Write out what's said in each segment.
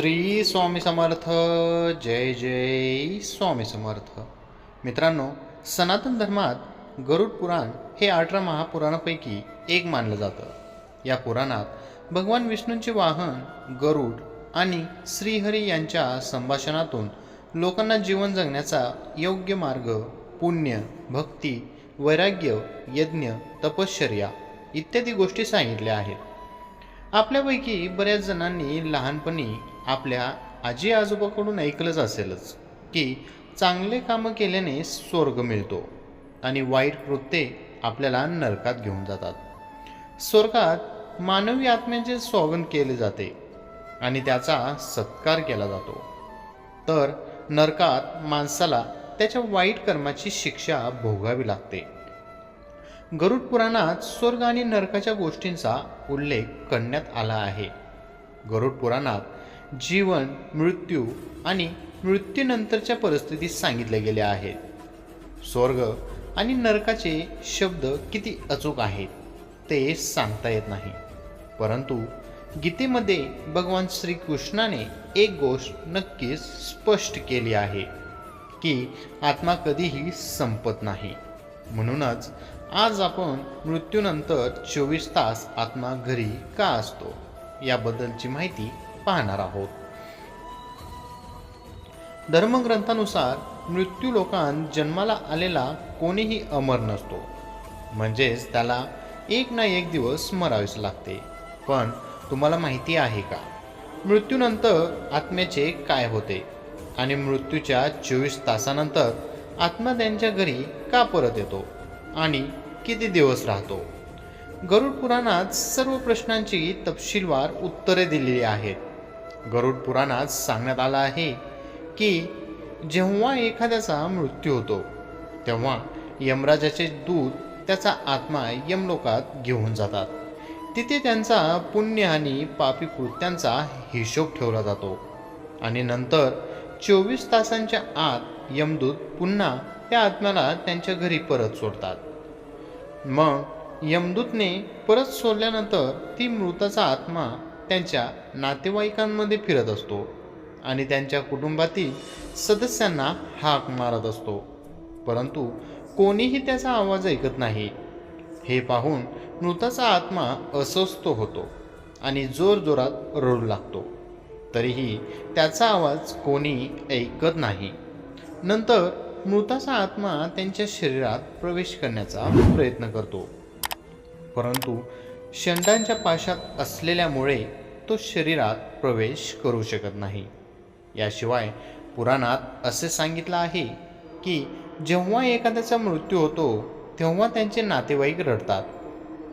श्री स्वामी समर्थ जय जय स्वामी समर्थ. मित्रांनो सनातन धर्मात गरुड पुराण हे अठरा महापुराणापैकी एक मानलं जातं. या पुराणात भगवान विष्णूंचे वाहन गरुड आणि श्रीहरी यांच्या संभाषणातून लोकांना जीवन जगण्याचा योग्य मार्ग पुण्य भक्ती वैराग्य यज्ञ तपश्चर्या इत्यादी गोष्टी सांगितल्या आहेत. आपल्यापैकी बऱ्याच जणांनी लहानपणी आपल्या आजी आजोबाकडून ऐकलंच असेलच की चांगले कामं केल्याने स्वर्ग मिळतो आणि वाईट कृत्ये आपल्याला नरकात घेऊन जातात. स्वर्गात मानवी आत्म्याचे स्वागत केले जाते आणि त्याचा सत्कार केला जातो. तर नरकात माणसाला त्याच्या वाईट कर्माची शिक्षा भोगावी लागते. गरुड पुराणात स्वर्ग आणि नरकाच्या गोष्टींचा उल्लेख करण्यात आला आहे. गरुड पुराणात जीवन मृत्यू आणि मृत्यूनंतरच्या परिस्थितीत सांगितले गेले आहेत. स्वर्ग आणि नरकाचे शब्द किती अचूक आहेत ते सांगता येत नाही. परंतु गीतेमध्ये भगवान श्रीकृष्णाने एक गोष्ट नक्कीच स्पष्ट केली आहे की आत्मा कधीही संपत नाही. म्हणूनच आज आपण मृत्यूनंतर चोवीस तास आत्मा घरी का असतो याबद्दलची माहिती पाहणार आहोत. धर्मग्रंथानुसार मृत्यू लोकांत जन्माला आलेला कोणीही अमर नसतो. म्हणजेच त्याला एक ना एक दिवस मरावेच लागते. पण तुम्हाला माहिती आहे का? मृत्यूनंतर आत्म्याचे काय होते? आणि मृत्यूच्या चोवीस तासानंतर आत्मा त्यांच्या घरी का परत येतो? आणि किती दिवस राहतो? गरुड पुराणात सर्व प्रश्नांची तपशीलवार उत्तरे दिलेली आहेत. गरुड पुराणात सांगण्यात आलं आहे की जेव्हा एखाद्याचा मृत्यू होतो तेव्हा यमराजाचे दूत त्याचा आत्मा यमलोकात घेऊन जातात. तिथे त्यांचा पुण्य आणि पापी कृत्यांचा हिशोब ठेवला जातो. आणि नंतर चोवीस तासांच्या आत यमदूत पुन्हा त्या आत्म्याला त्यांच्या घरी परत सोडतात. मग यमदूतने परत सोडल्यानंतर ती मृताचा आत्मा त्यांच्या नातेवाईकांमध्ये फिरत असतो आणि त्यांच्या कुटुंबातील सदस्यांना हाक मारत असतो. परंतु कोणीही त्याचा आवाज ऐकत नाही. हे पाहून मृताचा आत्मा अस्वस्थ होतो आणि जोरजोरात रडू लागतो. तरीही त्याचा आवाज कोणी ऐकत नाही. नंतर मृताचा आत्मा त्यांच्या शरीरात प्रवेश करण्याचा प्रयत्न करतो. परंतु शंडांच्या पाशात असलेल्यामुळे तो शरीरात प्रवेश करू शकत नाही. याशिवाय पुराणात असे सांगितलं आहे की जेव्हा एखाद्याचा मृत्यू होतो तेव्हा त्यांचे नातेवाईक रडतात.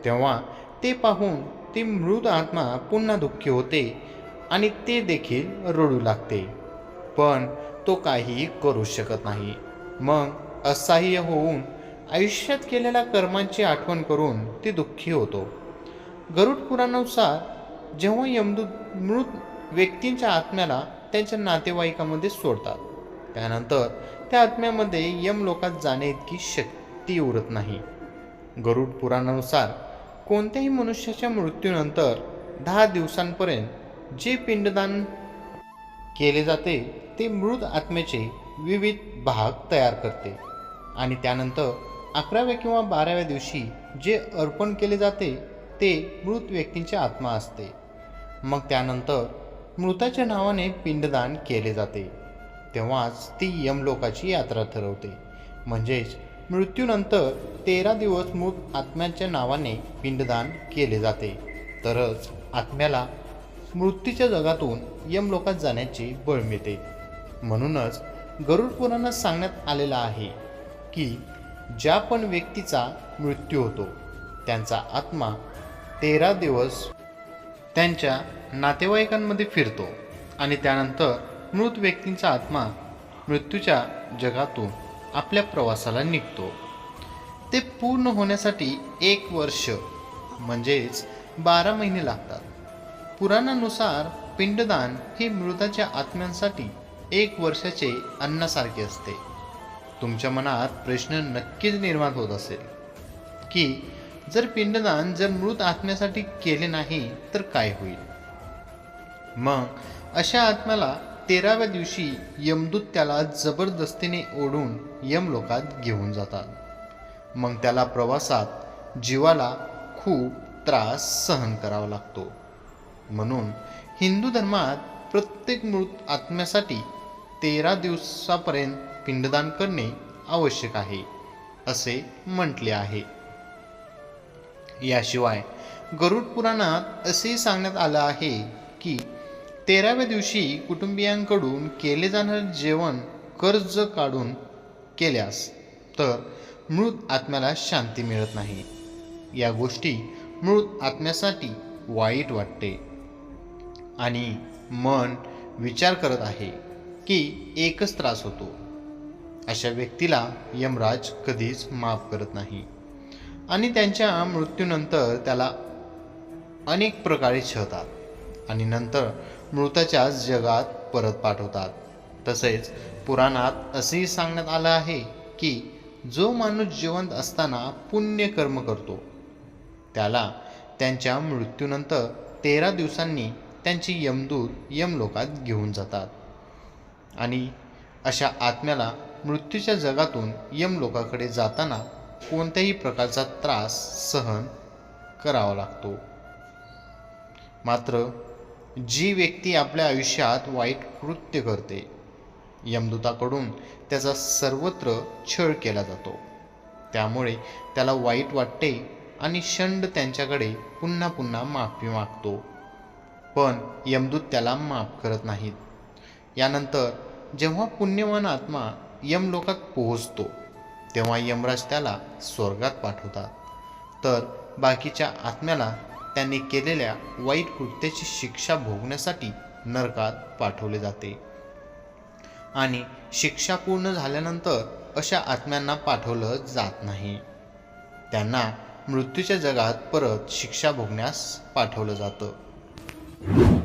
तेव्हा ते पाहून ती मृत आत्मा पुन्हा दुःखी होते आणि ते देखील रडू लागते. पण तो काहीही करू शकत नाही. मग असह्य होऊन आयुष्यात केलेल्या कर्मांची आठवण करून ती दुःखी होतो. गरुड पुराणानुसार जेव्हा यमदूत मृत व्यक्तींच्या आत्म्याला त्यांच्या नातेवाईकामध्ये सोडतात त्यानंतर त्या आत्म्यामध्ये यमलोकात जाणे इतकी शक्ती उरत नाही. गरुड पुराणानुसार कोणत्याही मनुष्याच्या मृत्यूनंतर दहा दिवसांपर्यंत जे पिंडदान केले जाते ते मृत आत्म्याचे विविध भाग तयार करते. आणि त्यानंतर अकराव्या किंवा बाराव्या दिवशी जे अर्पण केले जाते ते मृत व्यक्तींची आत्मा असते. मग त्यानंतर मृताच्या नावाने पिंडदान केले जाते. तेव्हाच ती यमलोकाची यात्रा ठरवते. म्हणजेच मृत्यूनंतर तेरा दिवस मृत आत्म्याच्या नावाने पिंडदान केले जाते. तरच आत्म्याला मृत्यूच्या जगातून यमलोकात जाण्याची बळ मिळते. म्हणूनच गरुड पुराणात सांगण्यात आलेलं आहे की ज्या पण व्यक्तीचा मृत्यू होतो त्यांचा आत्मा तेरा दिवस त्यांच्या नातेवाईकांमध्ये फिरतो आणि त्यानंतर मृत व्यक्तींचा आत्मा मृत्यूच्या जगातून आपल्या प्रवासाला निघतो. ते पूर्ण होण्यासाठी एक वर्ष म्हणजेच बारा महिने लागतात. पुराणानुसार पिंडदान हे मृताच्या आत्म्यांसाठी एक वर्षाचे अन्नासारखे असते. तुमच्या मनात प्रश्न नक्कीच निर्माण होत असेल की जर पिंडदान जर मृत आत्म्यासाठी केले नाही तर काय होईल? मग अशा आत्म्याला तेराव्या दिवशी यमदूत त्याला जबरदस्तीने ओढून यमलोकात घेऊन जातात. मग त्याला प्रवासात जीवाला खूप त्रास सहन करावा लागतो. म्हणून हिंदू धर्मात प्रत्येक मृत आत्म्यासाठी तेरा दिवसापर्यंत पिंडदान करणे आवश्यक आहे असे म्हटले आहे. याशिवाय गरुड पुराणात असे सांगण्यात आलं आहे की तेराव्या दिवशी कुटुंबियांकडून केले जाणारे जेवण कर्ज काढून केल्यास तर मृत आत्म्याला शांती मिळत नाही. या गोष्टी मृत आत्म्यासाठी वाईट वाटते. आणि मन विचार करत आहे की एकच त्रास होतो. अशा व्यक्तीला यमराज कधीच माफ करत नाही. आणि त्यांच्या मृत्यूनंतर त्याला अनेक प्रकारे छळतात आणि नंतर मृताच्या जगात परत पाठवतात. तसेच पुराणात असेही सांगण्यात आलं आहे की जो माणूस जिवंत असताना पुण्यकर्म करतो त्याला त्यांच्या मृत्यूनंतर तेरा दिवसांनी त्यांची यमदूत यमलोकात घेऊन जातात. आणि अशा आत्म्याला मृत्यूच्या जगातून यमलोकाकडे जाताना कोणत्याही प्रकारचा त्रास सहन करावा लागतो. मात्र जी व्यक्ती आपल्या आयुष्यात वाईट कृत्य करते यमदूताकडून त्याचा सर्वत्र छळ केला जातो. त्यामुळे त्याला वाईट वाटते आणि शंड त्यांच्याकडे पुन्हा पुन्हा माफी मागतो. पण यमदूत त्याला माफ करत नाहीत. यानंतर जेव्हा पुण्यवान आत्मा यमलोकात पोहोचतो तेव्हा यमराज त्याला स्वर्गात पाठवतात. तर बाकीच्या आत्म्याला त्यांनी केलेल्या वाईट कृत्याची शिक्षा भोगण्यासाठी नरकात पाठवले जाते. आणि शिक्षा पूर्ण झाल्यानंतर अशा आत्म्यांना पाठवलं जात नाही. त्यांना मृत्यूच्या जगात परत शिक्षा भोगण्यास पाठवलं जातं. you